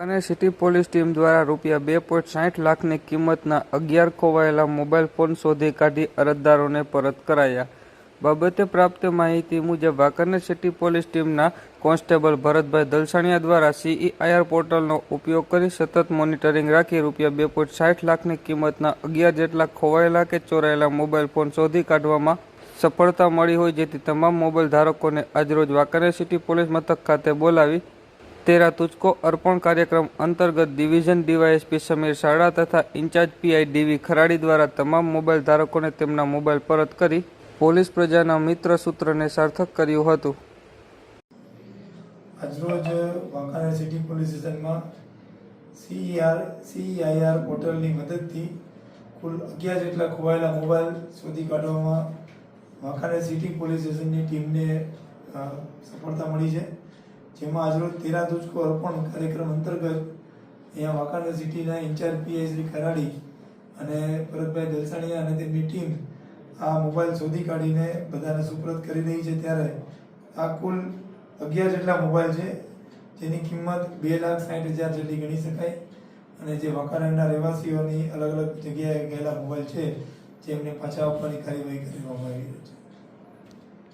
અને city police team દ્વારા રૂપિયા બે પોઈન્ટ સાઠ લાખની કિંમતના અગિયાર ખોવાયેલા મોબાઈલ ફોન શોધી કાઢી અરજદારોને પરત કરાયા. બાબતે પ્રાપ્ત માહિતી મુજબ વાંકાનેર સિટી પોલીસ ટીમના કોન્સ્ટેબલ ભરતભાઈ દલસાણિયા દ્વારા સીઈઆઈઆર પોર્ટલનો ઉપયોગ કરી સતત મોનિટરિંગ રાખી રૂપિયા બે પોઈન્ટ સાઠ લાખની કિંમતના અગિયાર જેટલા ખોવાયેલા કે ચોરાયેલા મોબાઈલ ફોન શોધી કાઢવામાં સફળતા મળી હોય જેથી તમામ મોબાઈલ ધારકોને આજરોજ વાંકાનેર સિટી પોલીસ મથક ખાતે બોલાવી તેરા તુચકો અર્પણ કાર્યક્રમ અંતર્ગત ડિવિઝન ડીવાયએસપી સમીર શાળા તથા ઇન્ચાર્જ પીઆઈ ડીવી ખરાડી દ્વારા તમામ મોબાઈલ ધારકોને તેમના મોબાઈલ પરત કરી પોલીસ પ્રજાના મિત્ર સૂત્રને સાર્થક કર્યું હતું. આજરોજ વાંકાનેર સિટી પોલીસ સ્ટેશનમાં સીઈઆર, સીઈઆઈઆર પોર્ટલની મદદથી કુલ અગિયાર જેટલા ખોવાયેલા મોબાઈલ શોધી કાઢવામાં વાંકાનેર સિટી પોલીસ સ્ટેશનની ટીમને સફળતા મળી છે. જેમાં આજરોજ તેરા તુચકો અર્પણ કાર્યક્રમ અંતર્ગત અહીંયા વાંકાનેર સિટીના ઇન્ચાર્જ પીઆઈ શ્રી ખરાડી અને ભરતભાઈ દલસાણીયા અને તેમની ટીમ આ મોબાઈલ શોધી કાઢીને બધાને સુપ્રત કરી રહી છે ત્યારે આ કુલ અગિયાર જેટલા મોબાઈલ છે, જેની કિંમત બે લાખ સાઠ હજાર જેટલી ગણી શકાય અને જે વાંકાનેરના રહેવાસીઓની અલગ અલગ જગ્યાએ ગયેલા મોબાઈલ છે, જેમને પાછા આપવાની કાર્યવાહી છે